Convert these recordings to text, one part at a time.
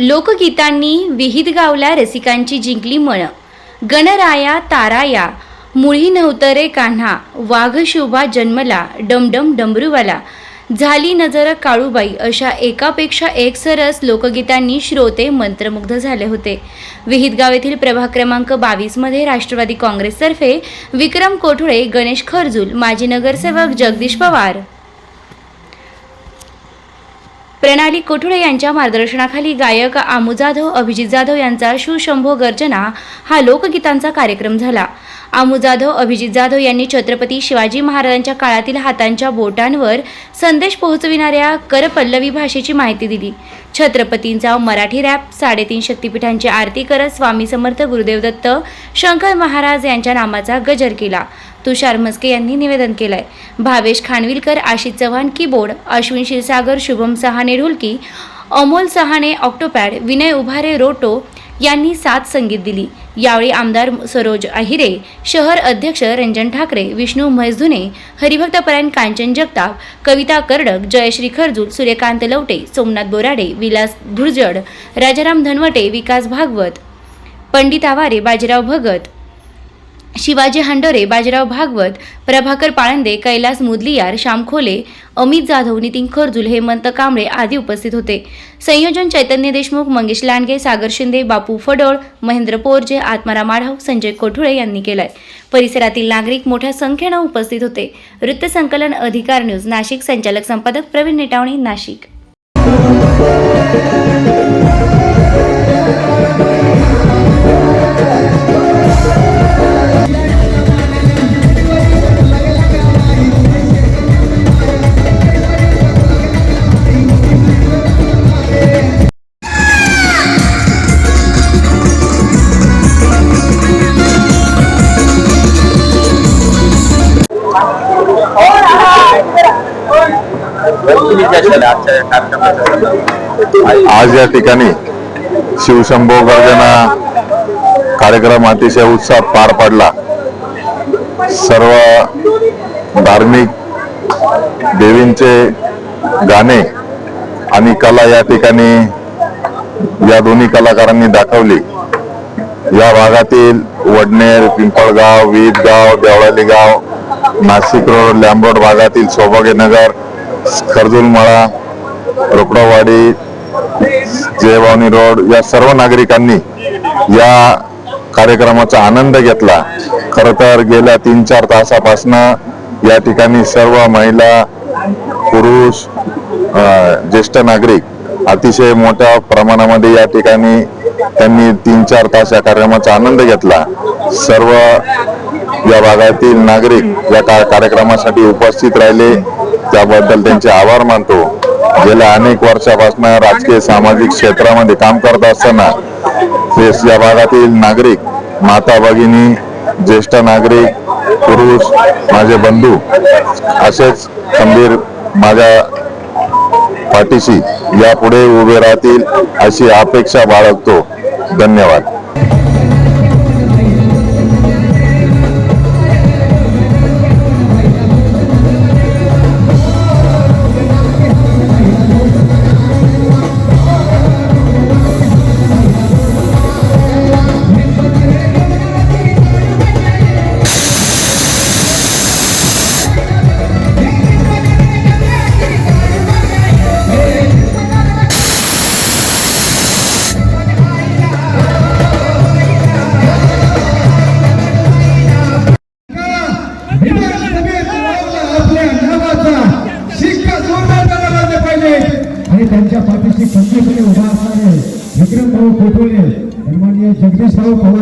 लोकगीतांनी विहित गावल्या रसिकांची जिंकली मन गणराया ताराया मुळी नव्हतरे कान्हा वाघशोभा जन्मला डमडम डमरूवाला. झाली नजर काळूबाई अशा एकापेक्षा एक सरस लोकगीतांनी श्रोते मंत्रमुग्ध झाले होते. विहितगाव येथील प्रभाग क्रमांक बावीसमध्ये राष्ट्रवादी काँग्रेसतर्फे विक्रम कोठुळे गणेश खरजूल माजी नगरसेवक जगदीश पवार. प्रणाली कोठुळे यांच्या मार्गदर्शनाखाली गायक आमू जाधव अभिजित जाधव यांचा सुशंभो गर्जना हा लोकगीतांचा कार्यक्रम झाला. आमू जाधव अभिजित जाधव यांनी छत्रपती शिवाजी महाराजांच्या काळातील हातांच्या बोटांवर संदेश पोहोचविणाऱ्या करपल्लवी भाषेची माहिती दिली. छत्रपतींचा मराठी रॅप साडेतीन शक्तिपीठांची आरती करत स्वामी समर्थ गुरुदेव दत्त शंकर महाराज यांच्या नामाचा गजर केला. तुषार मस्के यांनी निवेदन केलंय. भावेश खानविलकर आशिष चव्हाण कीबोर्ड अश्विन क्षीरसागर शुभम सहाने ढोलकी अमोल सहाने ऑक्टोपॅड विनय उभारे रोटो यांनी साथ संगीत दिली. यावेळी आमदार सरोज अहिरे शहर अध्यक्ष रंजन ठाकरे विष्णू म्हैसधुने हरिभक्तपरायण कांचन जगताप कविता कर्डक जयश्री खरजूल सूर्यकांत लवटे सोमनाथ बोराडे विलास धुरजड राजाराम धनवटे विकास भागवत पंडित आवारे बाजीराव भगत शिवाजी हांडोरे बाजीराव भागवत प्रभाकर पाळंदे कैलास मुदलियार श्याम खोले अमित जाधव नितीन खरजुल हेमंत कांबळे आदी उपस्थित होते. संयोजन चैतन्य देशमुख मंगेश लांडगे सागर शिंदे बापू फडोळ महेंद्र पोरजे आत्माराम आढाव संजय कोठुळे यांनी केलाय. परिसरातील नागरिक मोठ्या संख्येनं उपस्थित होते. वृत्तसंकलन अधिकार न्यूज नाशिक संचालक संपादक प्रवीण नेटावणे नाशिक. आज या ठिकाणी शिवशंभो गर्जना कार्यक्रम अतिशय उत्साहात पार पडला. सर्व धार्मिक देवींचे गाणे आणि कला या ठिकाणी या दोन्ही कलाकारांनी दाखवली. या भागातील वडनेर पिंपळगाव विदगाव देवळाली गाव नाशिक रोड लॅम्बरोड भागातील सौभाग्यनगर खर्जुलमळा रोकडवाडी जयभावनी रोड या सर्व नागरिकांनी या कार्यक्रमाचा आनंद घेतला. खर तर गेल्या तीन चार तासापासून या ठिकाणी सर्व महिला पुरुष ज्येष्ठ नागरिक अतिशय मोठ्या प्रमाणामध्ये या ठिकाणी त्यांनी तीन चार तास या कार्यक्रमाचा आनंद घेतला. सर्व या भागातील नागरिक या का- कार्यक्रमासाठी उपस्थित राहिले. त्याबद्दल त्यांचे आभार मानतो. गेल्या अनेक वर्षापासून राजकीय सामाजिक क्षेत्रामध्ये काम करत असताना तेच या भागातील नागरिक माता भगिनी ज्येष्ठ नागरिक पुरुष माझे बंधू असेच खंबीर माझ्या पाठीशी यापुढे उभे राहतील अशी अपेक्षा बाळगतो. धन्यवाद.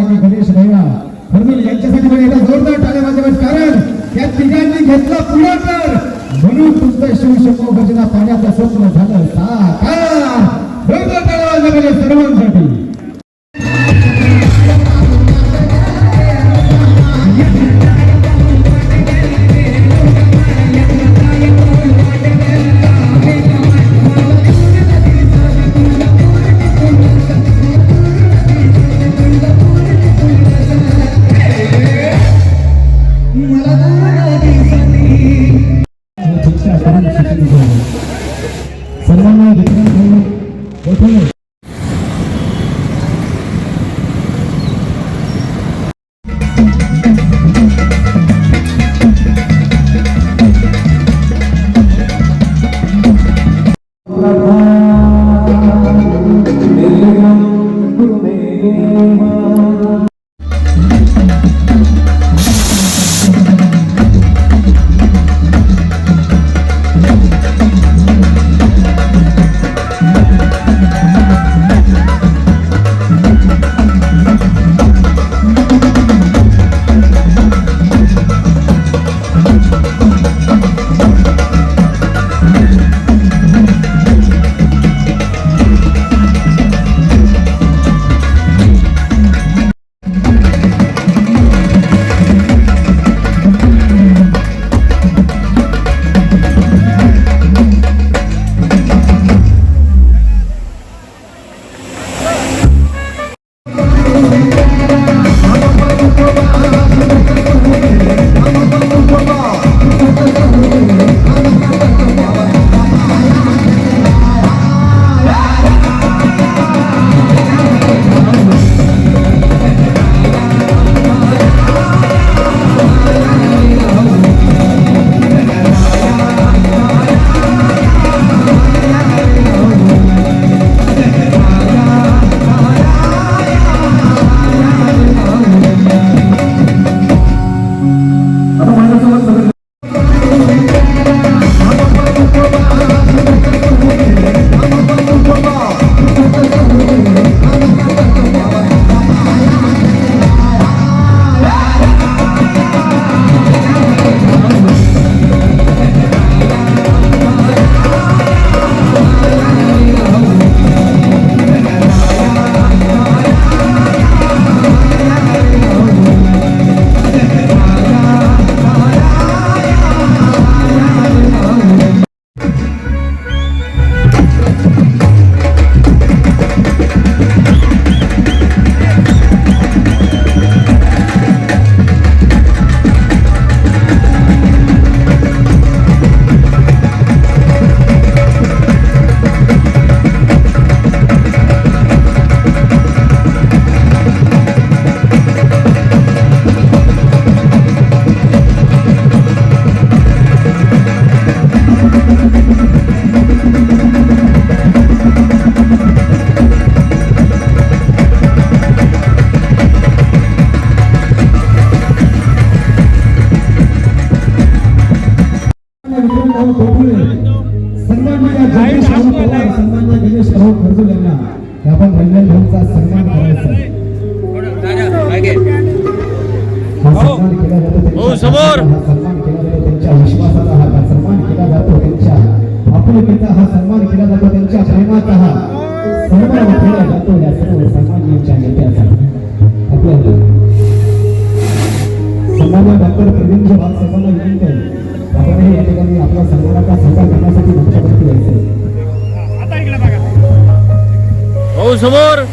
आणि गणेश भैया. म्हणून यांच्यासाठी पण एकदा जोरदार टाळ्या माझ्या कारण या तिघांनी घेतला पुढाकार. म्हणून तुमचं शिवशंभो गर्जना पाण्याचं स्वप्न झालं साकार. जोरदार टाळ्या वाजल्या सर्वांसाठी. विक्रमभाऊ गोकुळे सन्माननीय जगदीशभाऊ पवार सन्माननीय गणेशभाऊ खरजूल यांना आपण रंजन भाऊचा सन्मान करायचा. हा सन्मान केला जातो त्यांच्या- हो, समोर. सन्मान केला जातो त्यांच्या विश्वासाचा हा सन्मान केला जातो त्यांच्या आपुलकीचा हा सन्मान केला जातो त्यांच्या प्रेमाचा हा सन्मान केला जातो या सर्व सन्माननीयांच्या नेत्याचा आपल्याला सन्मान्य डॉक्टर प्रवीणजी भाग साहेबांना विनंती आहे या ठिकाणी आपल्या करण्यासाठी हो समोर.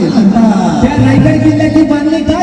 त्या रायगड किल्ल्याची बांधणी का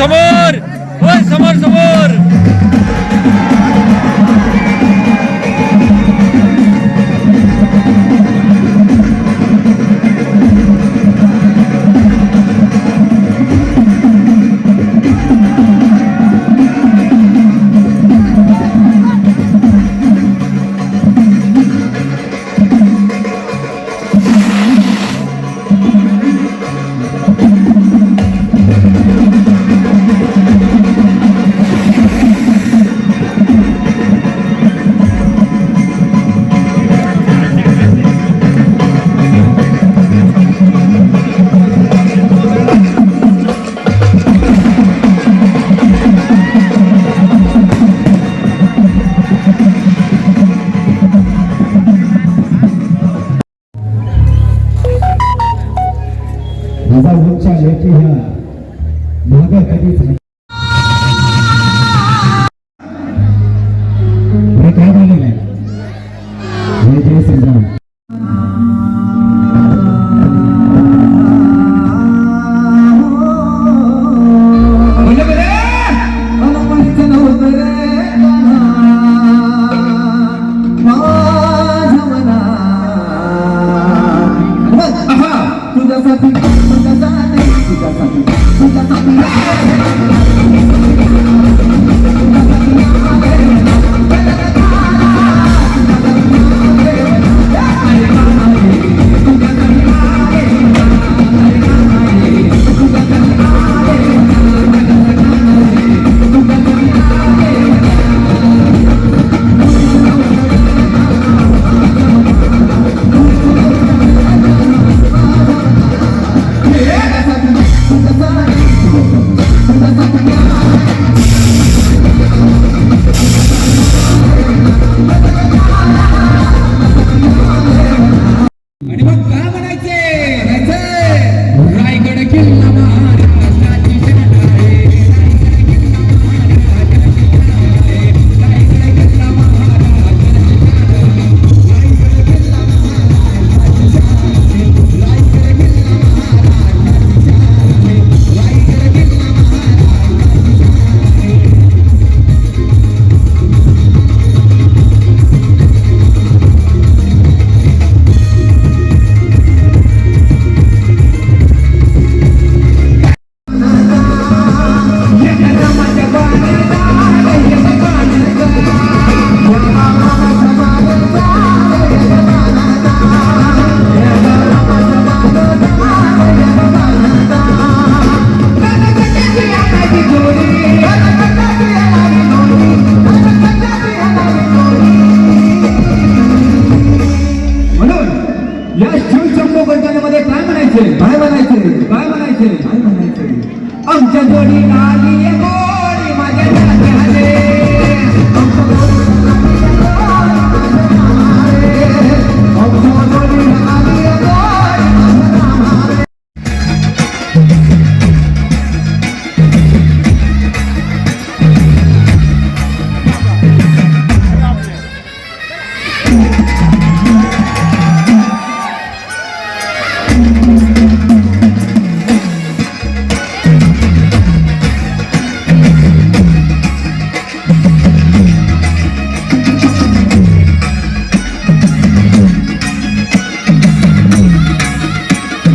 समोर! होय समोर समोर! काय म्हणायचे आमच्या जोडीला